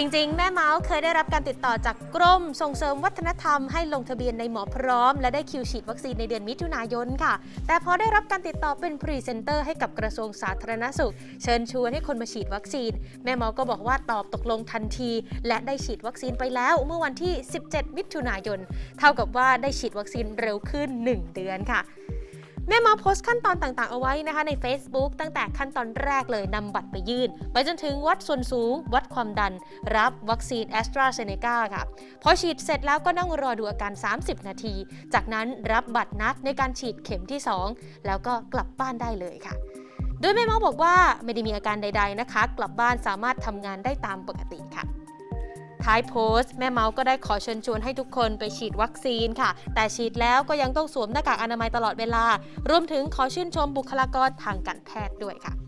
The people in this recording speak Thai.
จริงๆ แม่เมาส์เคยได้รับการติดต่อจากกรม ส่งเสริมวัฒนธรรมให้ลงทะเบียนในหมอพร้อม และได้คิวฉีดวัคซีนในเดือนมิถุนายนค่ะ แต่พอได้รับการติดต่อเป็นพรีเซนเตอร์ให้กับกระทรวงสาธารณสุข เชิญชวนให้คนมาฉีดวัคซีน แม่เมาส์ก็บอกว่าตอบตกลงทันที และได้ฉีดวัคซีนไปแล้วเมื่อวันที่ 17 มิถุนายน เท่ากับว่าได้ฉีดวัคซีนเร็วขึ้น 1 เดือนค่ะ แม่มาโพสต์ขั้นตอนต่างๆ เอาไว้นะคะใน Facebook ตั้งแต่ขั้นตอนแรกเลยนำบัตรไปยื่น ไปจนถึงวัดส่วนสูง วัดความดัน รับวัคซีนแอสตราเซเนกาค่ะ พอฉีดเสร็จแล้วก็นั่งรอดูอาการ 30 นาที จากนั้นรับบัตรนัดในการฉีดเข็มที่ 2 แล้วก็กลับบ้านได้เลยค่ะโดยแม่เมาบอกว่าไม่ได้มีอาการใด ๆนะคะ กลับบ้านสามารถทำงานได้ตามปกติค่ะ ท้ายโพสต์แม่เมาส์ก็ได้ขอเชิญชวนให้ทุกคนไปฉีดวัคซีนค่ะ แต่ฉีดแล้วก็ยังต้องสวมหน้ากากอนามัยตลอดเวลารวมถึงขอชื่นชมบุคลากรทางการแพทย์ด้วยค่ะ